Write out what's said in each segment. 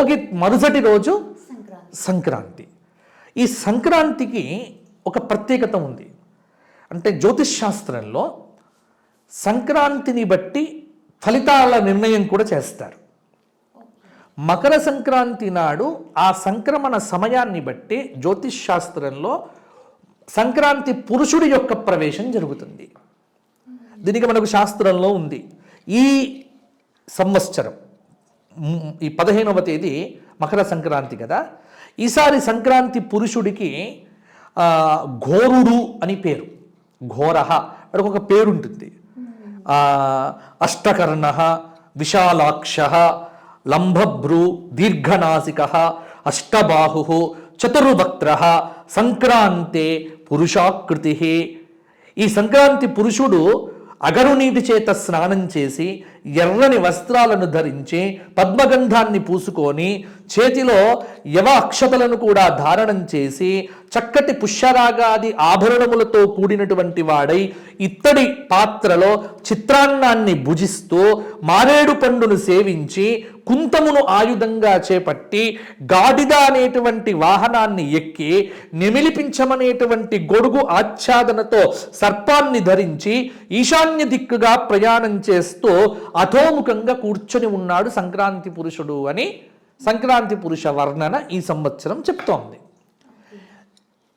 భోగి మరుసటి రోజు సంక్రాంతి. ఈ సంక్రాంతికి ఒక ప్రత్యేకత ఉంది. అంటే జ్యోతిష్ శాస్త్రంలో సంక్రాంతిని బట్టి ఫలితాల నిర్ణయం కూడా చేస్తారు. మకర సంక్రాంతి నాడు ఆ సంక్రమణ సమయాన్ని బట్టి జ్యోతిష్ శాస్త్రంలో సంక్రాంతి పురుషుడి యొక్క ప్రవేశం జరుగుతుంది. దీనికి మనకు శాస్త్రంలో ఉంది. ఈ సంవత్సరం ఈ పదిహేనవ తేదీ మకర సంక్రాంతి కదా. ఈసారి సంక్రాంతి పురుషుడికి ఘోరుడు అని పేరు. ఘోరహ వాడికి ఒక పేరుంటుంది. అష్టకర్ణ విశాలాక్ష లంభభ్రు దీర్ఘనాసిక అష్టబాహు చతుర్వక్త్ర సంక్రాంతే పురుషాకృతి. ఈ సంక్రాంతి పురుషుడు అగరునీటి చేత స్నానం చేసి ఎర్రని వస్త్రాలను ధరించి పద్మగంధాన్ని పూసుకొని చేతిలో యవ అక్షతలను కూడా ధారణం చేసి చక్కటి పుష్యరాగాది ఆభరణములతో కూడినటువంటి వాడై ఇత్తడి పాత్రలో చిత్రాన్నాన్ని భుజిస్తూ మారేడు పండును సేవించి కుంతమును ఆయుధంగా చేపట్టి గాడిద అనేటువంటి వాహనాన్ని ఎక్కి నెమిలిపించమనేటువంటి గొడుగు ఆచ్ఛాదనతో సర్పాన్ని ధరించి ఈశాన్య దిక్కుగా ప్రయాణం చేస్తూ అధోముఖంగా కూర్చొని ఉన్నాడు సంక్రాంతి పురుషుడు అని సంక్రాంతి పురుష వర్ణన ఈ సంవత్సరం చెప్తోంది.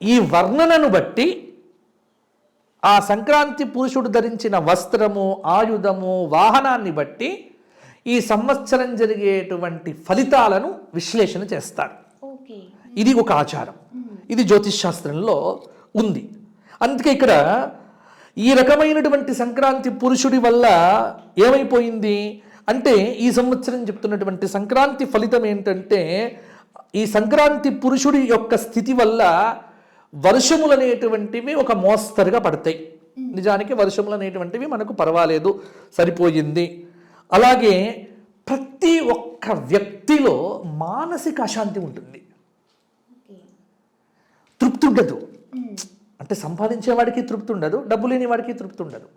ఈ వర్ణనను బట్టి ఆ సంక్రాంతి పురుషుడు ధరించిన వస్త్రము ఆయుధము వాహనాన్ని బట్టి ఈ సంవత్సరం జరిగేటువంటి ఫలితాలను విశ్లేషణ చేస్తారు. ఇది ఒక ఆచారం. ఇది జ్యోతిష్ శాస్త్రంలో ఉంది. అందుకే ఇక్కడ ఈ రకమైనటువంటి సంక్రాంతి పురుషుడి వల్ల ఏమైపోయింది? అంటే ఈ సంవత్సరం చెప్తున్నటువంటి సంక్రాంతి ఫలితం ఏంటంటే ఈ సంక్రాంతి పురుషుడి యొక్క స్థితి వల్ల వర్షములు అనేటువంటివి ఒక మోస్తరుగా పడతాయి. నిజానికి వర్షములు అనేటువంటివి మనకు పర్వాలేదు సరిపోయింది. అలాగే ప్రతి ఒక్క వ్యక్తిలో మానసిక అశాంతి ఉంటుంది. తృప్తి ఉండదు. అంటే సంపాదించేవాడికి తృప్తి ఉండదు డబ్బు లేని వాడికి తృప్తి ఉండదు.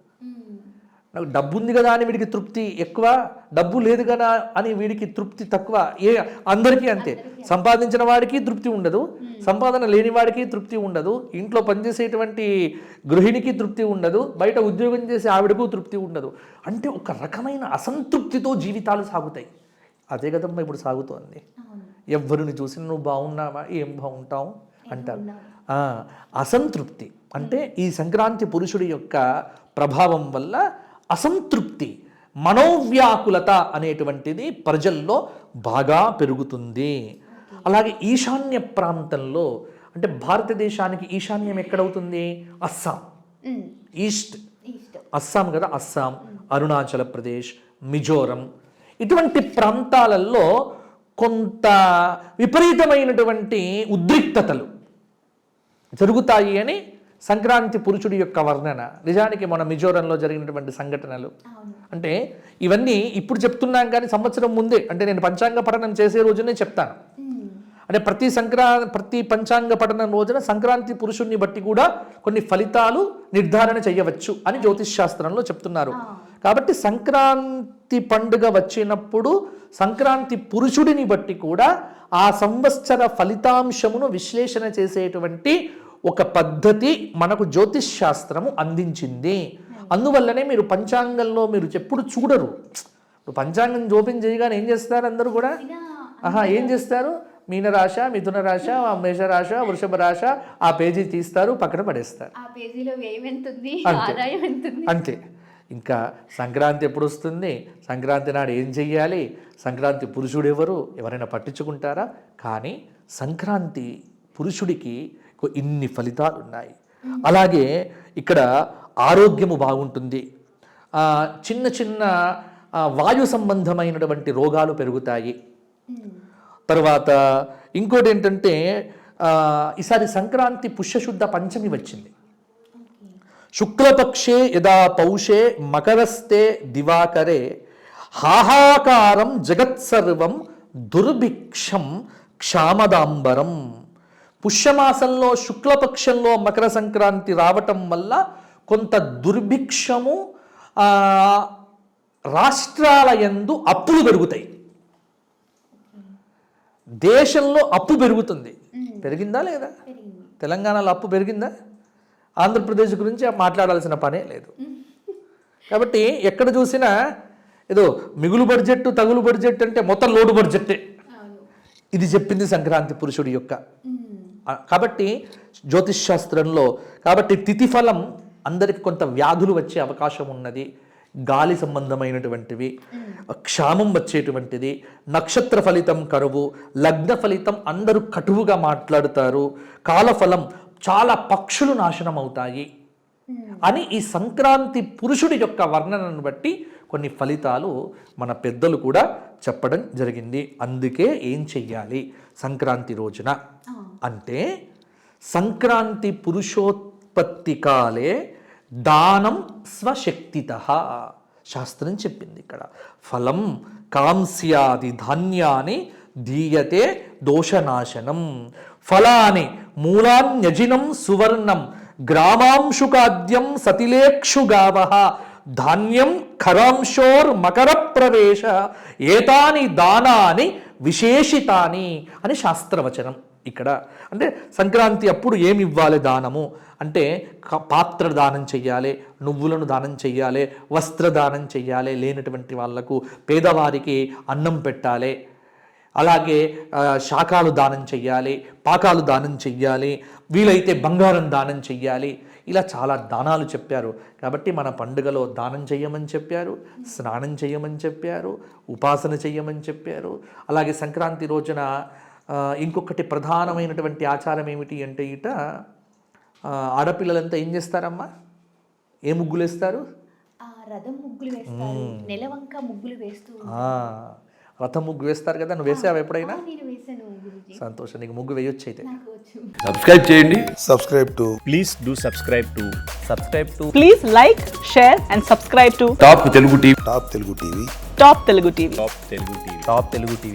నాకు డబ్బు ఉంది కదా అని వీడికి తృప్తి ఎక్కువ డబ్బు లేదు కదా అని వీడికి తృప్తి తక్కువ ఏ అందరికీ అంతే. సంపాదించిన వాడికి తృప్తి ఉండదు సంపాదన లేని వాడికి తృప్తి ఉండదు ఇంట్లో పనిచేసేటువంటి గృహిణికి తృప్తి ఉండదు బయట ఉద్యోగం చేసే ఆవిడకు తృప్తి ఉండదు. అంటే ఒక రకమైన అసంతృప్తితో జీవితాలు సాగుతాయి. అదే కదమ్మా ఇప్పుడు సాగుతోంది. ఎవరిని చూసి నువ్వు బాగున్నావా? ఏం బాగుంటావు? అంటారు. అసంతృప్తి. అంటే ఈ సంక్రాంతి పురుషుడి యొక్క ప్రభావం వల్ల అసంతృప్తి మనోవ్యాకులత అనేటువంటిది ప్రజల్లో బాగా పెరుగుతుంది. అలాగే ఈశాన్య ప్రాంతంలో అంటే భారతదేశానికి ఈశాన్యం ఎక్కడవుతుంది? అస్సాం. ఈస్ట్. అస్సాం కదా అస్సాం. అరుణాచల ప్రదేశ్ మిజోరం. ఇటువంటి ప్రాంతాలలో కొంత విపరీతమైనటువంటి ఉద్రిక్తతలు జరుగుతాయి అని సంక్రాంతి పురుషుడి యొక్క వర్ణన. నిజానికి మన మిజోరంలో జరిగినటువంటి సంఘటనలు. అంటే ఇవన్నీ ఇప్పుడు చెప్తున్నాం కానీ సంవత్సరం ముందే అంటే నేను పంచాంగ పఠనం చేసే రోజునే చెప్తాను. అంటే ప్రతి సంక్రా ప్రతి పంచాంగ పఠనం రోజున సంక్రాంతి పురుషుణ్ణి బట్టి కూడా కొన్ని ఫలితాలు నిర్ధారణ చేయవచ్చు అని జ్యోతిష్ శాస్త్రంలో చెప్తున్నారు. కాబట్టి సంక్రాంతి పండుగ వచ్చినప్పుడు సంక్రాంతి పురుషుడిని బట్టి కూడా ఆ సంవత్సర ఫలితాంశమును విశ్లేషణ చేసేటువంటి ఒక పద్ధతి మనకు జ్యోతిష్ శాస్త్రము అందించింది. అందువల్లనే మీరు పంచాంగంలో మీరు ఎప్పుడు చూడరు. ఇప్పుడు పంచాంగం ఓపెన్ చేయగానే ఏం చేస్తారు అందరూ కూడా? ఆహా ఏం చేస్తారు? మీనరాశ మిథున రాశ మేషరాశ వృషభ రాశ ఆ పేజీ తీస్తారు పక్కన పడేస్తారు. ఆ పేజీలో వ్యయం ఎంత ఉంది అంతే. ఆదాయం ఎంత ఉంది అంతే. ఇంకా సంక్రాంతి ఎప్పుడు వస్తుంది సంక్రాంతి నాడు ఏం చెయ్యాలి? సంక్రాంతి పురుషుడు ఎవరు ఎవరైనా పట్టించుకుంటారా? కానీ సంక్రాంతి పురుషుడికి ఇన్ని ఫలితాలు ఉన్నాయి అలాగే ఇక్కడ ఆరోగ్యము బాగుంటుంది. చిన్న చిన్న వాయు సంబంధమైనటువంటి రోగాలు పెరుగుతాయి. తర్వాత ఇంకోటి ఏంటంటే ఈసారి సంక్రాంతి పుష్యశుద్ధ పంచమి వచ్చింది. శుక్లపక్షే యదా పౌషే మకరస్తే దివాకరే హాహాకారం జగత్సర్వం దుర్భిక్షం క్షామదాంబరం. పుష్యమాసంలో శుక్లపక్షంలో మకర సంక్రాంతి రావటం వల్ల కొంత దుర్భిక్షము రాష్ట్రాల యందు అప్పులు పెరుగుతాయి. దేశంలో అప్పు పెరుగుతుంది. పెరిగిందా లేదా? తెలంగాణలో అప్పు పెరిగిందా? ఆంధ్రప్రదేశ్ గురించి మాట్లాడాల్సిన పనే లేదు. కాబట్టి ఎక్కడ చూసినా ఏదో మిగులు బడ్జెట్ తగులు బడ్జెట్ అంటే మొత్తం లోటు బడ్జెట్టే. ఇది చెప్పింది సంక్రాంతి పురుషుడి యొక్క. కాబట్టి జ్యోతిష్ శాస్త్రంలో కాబట్టి తిథి ఫలం అందరికి కొంత వ్యాధులు వచ్చే అవకాశం ఉన్నది. గాలి సంబంధమైనటువంటివి క్షామం వచ్చేటువంటిది నక్షత్ర ఫలితం కరువు లగ్న ఫలితం అందరూ కటువుగా మాట్లాడుతారు. కాలఫలం చాలా పక్షులు నాశనం అవుతాయి అని ఈ సంక్రాంతి పురుషుడి యొక్క వర్ణనను బట్టి కొన్ని ఫలితాలు మన పెద్దలు కూడా చెప్పడం జరిగింది. అందుకే ఏం చెయ్యాలి? సంక్రాంతి రోజున అంటే సంక్రాంతి పురుషోత్పత్తి కాలే దానం స్వశక్తిత. శాస్త్రం చెప్పింది ఇక్కడ. ఫలం కాంస్యాది ధాన్యాన్ని దీయతే దోషనాశనం. ఫలాని మూలాన్యజినం సువర్ణం గ్రామాంశుకాద్యం సతిలేక్షు గావ ధాన్యం ఖరాంశోర్ మకర ప్రవేశ ఏతాని దానాని విశేషితాని అని శాస్త్రవచనం ఇక్కడ. అంటే సంక్రాంతి అప్పుడు ఏమి ఇవ్వాలి దానము? అంటే పాత్ర దానం చెయ్యాలి నువ్వులను దానం చెయ్యాలి వస్త్రదానం చెయ్యాలి లేనటువంటి వాళ్ళకు పేదవారికి అన్నం పెట్టాలి అలాగే ఆ, శాకాలు దానం చెయ్యాలి పాకాలు దానం చెయ్యాలి వీలైతే బంగారం దానం చెయ్యాలి. ఇలా చాలా దానాలు చెప్పారు. కాబట్టి మన పండుగలో దానం చెయ్యమని చెప్పారు స్నానం చేయమని చెప్పారు ఉపాసన చెయ్యమని చెప్పారు. అలాగే సంక్రాంతి రోజున ఇంకొకటి ప్రధానమైనటువంటి ఆచారం ఏమిటి అంటే ఇట ఆడపిల్లలంతా ఏం చేస్తారమ్మా? ఏ ముగ్గులు వేస్తారు రథం ముగ్గులు వేస్తారు. నెలవంక ముగ్గులు వేస్తూ రథం ముగ్గు వేస్తారు కదా నువ్వు వేసావు ఎప్పుడైనా? సంతోషం నీకు ముగ్గు వేయొచ్చు అయితే. సబ్స్క్రైబ్ చేయండి. Subscribe to please do subscribe to subscribe to please like share and subscribe to top Telugu TV top Telugu TV top Telugu TV top Telugu TV top Telugu TV